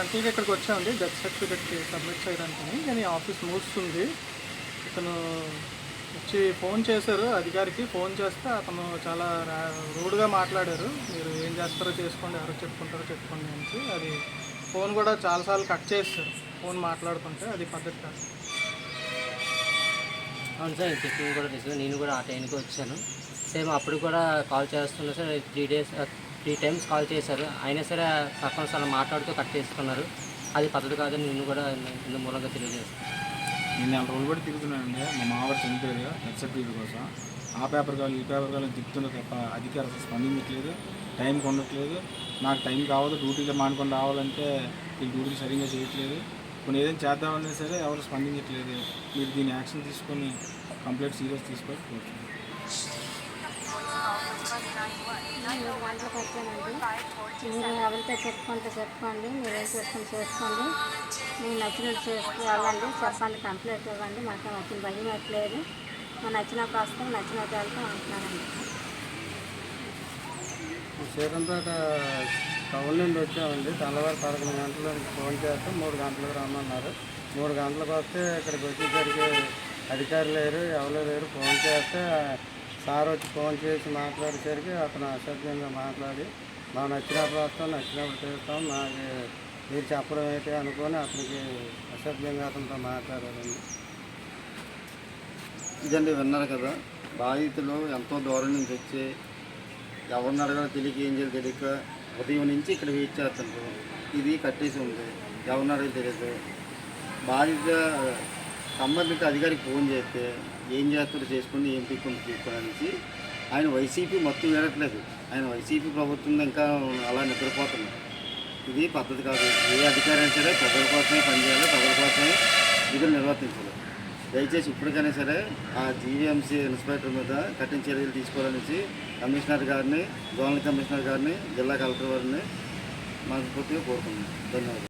గంటలకి ఇక్కడికి వచ్చామండి. డెత్ సర్టిఫికెట్కి సబ్మిట్ చేయడానికి. కానీ ఆఫీస్ మూస్తుంది. ఇతను వచ్చి ఫోన్ చేశారు. అధికారికి ఫోన్ చేస్తే అతను చాలా రూడ్గా మాట్లాడారు. మీరు ఏం చేస్తారో చేసుకోండి ఎవరో చెప్పుకుంటారో చెప్పుకోండి అనేసి. అది ఫోన్ కూడా చాలాసార్లు కట్ చేస్తారు ఫోన్ మాట్లాడుతుంటే అది పద్ధతి కాదు. అవును సార్ చెప్పింది కూడా నిజమే నేను కూడా ఆ టైంకి వచ్చాను. సేమ్ అప్పుడు కూడా కాల్ చేస్తున్నా sir. Three days three times call చేశారు. అయినా సరే సర్పంచ్ అలా మాట్లాడుతూ కట్ చేసుకున్నారు. అది పద్ధతి కాదని నేను కూడా ఇందు మూలంగా తెలియజేస్తాను. నేను నెల రోజులు కూడా తిరుగుతున్నానండి. మా మావాడు చనిపోయారు హెచ్ఎఫ్డీ కోసం. ఆ పేపర్ కావాలి ఈ పేపర్ కావాలి తిప్పుతున్నా తప్ప అధికార అసలు స్పందించట్లేదు. టైంకి ఉండట్లేదు నాకు టైం కావద్దు. డ్యూటీలో మానుకొని రావాలంటే ఈ డ్యూటీలు సరిగ్గా చేయట్లేదు. కొన్ని ఏదైనా చేద్దామన్నా సరే ఎవరు స్పందించట్లేదు. మీరు దీని యాక్షన్ తీసుకొని కంప్లీట్ సీరియస్ తీసుకొని కోరుతున్నాను వచ్చానండి మీరు ఎవరితో చెప్పుకుంటే చెప్పుకోండి మీరేం చేసుకుని చేసుకోండి. మీకు నచ్చినట్టు చేసుకోవాలండి చెప్పండి కంప్లైంట్ ఇవ్వండి. మాకు నచ్చిన భయం పెట్టలేదు మా నచ్చినప్పుడు వస్తాం నచ్చినట్టు వెళ్తాం అంటున్నానండి సీతంపేట టౌన్ నుండి వచ్చామండి. తెల్లవారు పదకొండు గంటలకు ఫోన్ చేస్తే. మూడు గంటలకు రమ్మన్నారు. మూడు గంటలకు వస్తే ఇక్కడికి వచ్చేసరికి అధికారులు లేరు ఎవరు లేరు. ఫోన్ చేస్తే సార్ వచ్చి ఫోన్ చేసి మాట్లాడేసరికి అతను అసభ్యంగా మాట్లాడి మా నచ్చినప్పుడు వస్తాం నచ్చినప్పుడు చేస్తాం నాకు మీరు చెప్పడం ఏంటి అనుకొని అతనికి అసభ్యంగా అతనితో మాట్లాడారండి. ఇదండి విన్నారు కదా బాధితులు ఎంతో దూరం నుంచి వచ్చి ఎవరిని అడగాలో తెలియక ఏం చేయాలి తెలియక ఉదయం నుంచి ఇక్కడ వెయిట్ చేస్తుంటారు ఇది కట్టేసి ఉంది. ఎవరిని అడగాలి తెలియదు. బాధిత సంబంధిత అధికారికి ఫోన్ చేస్తే ఏం చేస్తారో చేసుకుని ఏం తీసుకుని తీసుకోండి ఆయన వైసీపీ మొత్తం వినట్లేదు. ఆయన వైసీపీ ప్రభుత్వం ఇంకా అలా నిద్రపోతుంది ఇది పద్ధతి కాదు. ఏ అధికారైనా సరే ప్రజల కోసమే పనిచేయాలి ప్రజల కోసమే విధులు నిర్వర్తించాలి. దయచేసి ఇప్పటికైనా సరే ఆ జీవీఎంసీ ఇన్స్పెక్టర్ మీద కఠిన చర్యలు తీసుకోవాలనేసి కమిషనర్ గారిని జోనల్ కమిషనర్ గారిని జిల్లా కలెక్టర్ వారిని మనస్ఫూర్తిగా కోరుకుంటున్నాను. ధన్యవాదాలు.